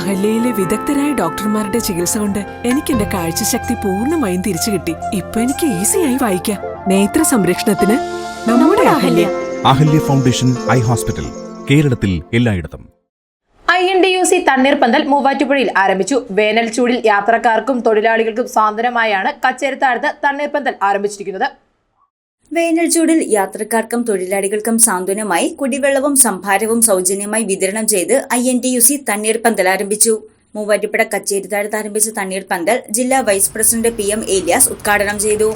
അഹല്യയിലെ വിദഗ്ധരായ ഡോക്ടർമാരുടെ ചികിത്സ കൊണ്ട് എനിക്ക് എന്റെ കാഴ്ചശക്തി പൂർണമായും തിരിച്ചു കിട്ടി. ഇപ്പൊ എനിക്ക് ഈസിയായി വായിക്കാം. നേത്ര സംരക്ഷണത്തിന് നമ്മുടെ Ahalya. Ahalya foundation eye hospital കേരളത്തിൽ എല്ലായിടത്തും. I N T U C തണ്ണീർപ്പന്തൽ മൂവാറ്റുപുഴയിൽ ആരംഭിച്ചു. വേനൽ ചൂടിൽ യാത്രക്കാർക്കും തൊഴിലാളികൾക്കും സാന്ത്വനമായാണ് കച്ചേരത്താഴത്ത് തണ്ണീർപ്പന്തൽ ആരംഭിച്ചിരിക്കുന്നത്. വേനൽ ചൂടിൽ യാത്രക്കാർക്കും തൊഴിലാളികൾക്കും സാന്ത്വനമായി കുടിവെള്ളവും സംഭാരവും സൗജന്യമായി വിതരണം ചെയ്ത് I N T U C തണ്ണീർപ്പന്തൽ ആരംഭിച്ചു. മൂവാറ്റുപുഴ കച്ചേരിത്താഴത്ത് ആരംഭിച്ച തണ്ണീർപ്പന്തൽ ജില്ലാ vice president P M Elias ഉദ്ഘാടനം ചെയ്തു.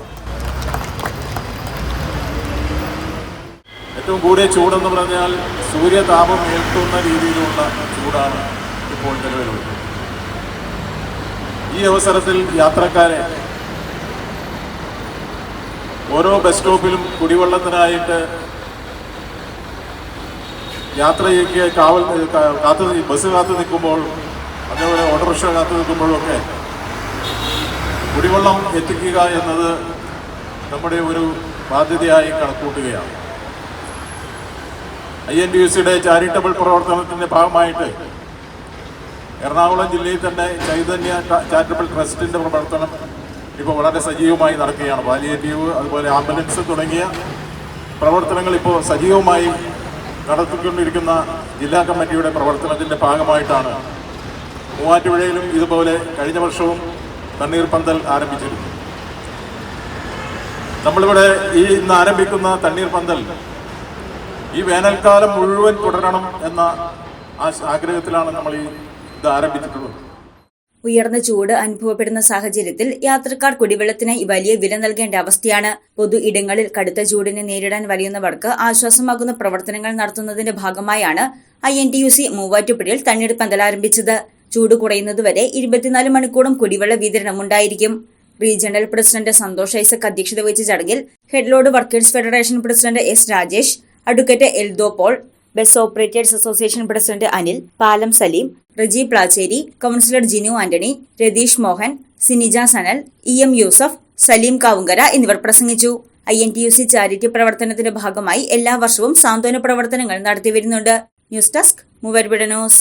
ഏറ്റവും കൂടിയ ചൂടെന്ന് പറഞ്ഞാൽ സൂര്യതാപം ഏൽക്കുന്ന രീതിയിലുള്ള ചൂടാണ് ഇപ്പോൾ നിലവിലുള്ളത്. ഈ അവസരത്തിൽ യാത്രക്കാരെ ഓരോ ബസ് സ്റ്റോപ്പിലും കുടിവെള്ളത്തിനായിട്ട് യാത്രയ്ക്ക് കാവൽ കാത്തു ബസ് കാത്തു നിൽക്കുമ്പോൾ അതേപോലെ ഓട്ടോറിക്ഷ കാത്തു നിൽക്കുമ്പോഴൊക്കെ കുടിവെള്ളം എത്തിക്കുക എന്നത് നമ്മുടെ ഒരു ബാധ്യതയായി കണക്കൂട്ടുകയാണ്. ഐ എൻ ഡി യു സിയുടെ ചാരിറ്റബിൾ പ്രവർത്തനത്തിന്റെ ഭാഗമായിട്ട് എറണാകുളം ജില്ലയിൽ തന്നെ ചൈതന്യ ചാരിറ്റബിൾ ട്രസ്റ്റിന്റെ പ്രവർത്തനം ഇപ്പോൾ വളരെ സജീവമായി നടക്കുകയാണ്. പാലിയേറ്റീവ് അതുപോലെ ആംബുലൻസ് തുടങ്ങിയ പ്രവർത്തനങ്ങൾ ഇപ്പോൾ സജീവമായി നടത്തിക്കൊണ്ടിരിക്കുന്ന ജില്ലാ കമ്മിറ്റിയുടെ പ്രവർത്തനത്തിന്റെ ഭാഗമായിട്ടാണ് മൂവാറ്റുപുഴയിലും ഇതുപോലെ കഴിഞ്ഞ വർഷവും തണ്ണീർപ്പന്തൽ ആരംഭിച്ചിരുന്നു. നമ്മളിവിടെ ഈ ഇന്ന് ആരംഭിക്കുന്ന തണ്ണീർപ്പന്തൽ ഈ വേനൽക്കാലം മുഴുവൻ തുടരണം എന്ന ആ- ആഗ്രഹത്തിലാണ് നമ്മൾ ഈ ഇത് ആരംഭിച്ചിട്ടുള്ളത്. ഉയർന്ന ചൂട് അനുഭവപ്പെടുന്ന സാഹചര്യത്തിൽ യാത്രക്കാർ കുടിവെള്ളത്തിനായി വലിയ വില നൽകേണ്ട അവസ്ഥയാണ്. പൊതു ഇടങ്ങളിൽ കടുത്ത ചൂടിനെ നേരിടാൻ വലയുന്നവർക്ക് ആശ്വാസമാകുന്ന പ്രവർത്തനങ്ങൾ നടത്തുന്നതിന്റെ ഭാഗമായാണ് I N T U C മൂവാറ്റുപുഴയിൽ തണ്ണീർപ്പന്തൽ ആരംഭിച്ചത്. ചൂട് കുറയുന്നതുവരെ ഇരുപത്തിനാല് മണിക്കൂറും കുടിവെള്ള വിതരണം ഉണ്ടായിരിക്കും. റീജിയണൽ പ്രസിഡന്റ് സന്തോഷ് ഐസക് അധ്യക്ഷത വഹിച്ച ചടങ്ങിൽ headload workers federation president S Rajesh advocate Eldo Paul bus operators association president Anil Palam Saleem Reji Placheri councillor Jinu Antony Ratheesh Mohan Sinija Sanal E M Yusuf Saleem Kavungara എന്നിവർ പ്രസംഗിച്ചു. I N T U C charity പ്രവർത്തനത്തിന്റെ ഭാഗമായി എല്ലാ വർഷവും സാന്ത്വന പ്രവർത്തനങ്ങൾ നടത്തിവരുന്നുണ്ട്. News desk മൂവരുപിട ന്യൂസ്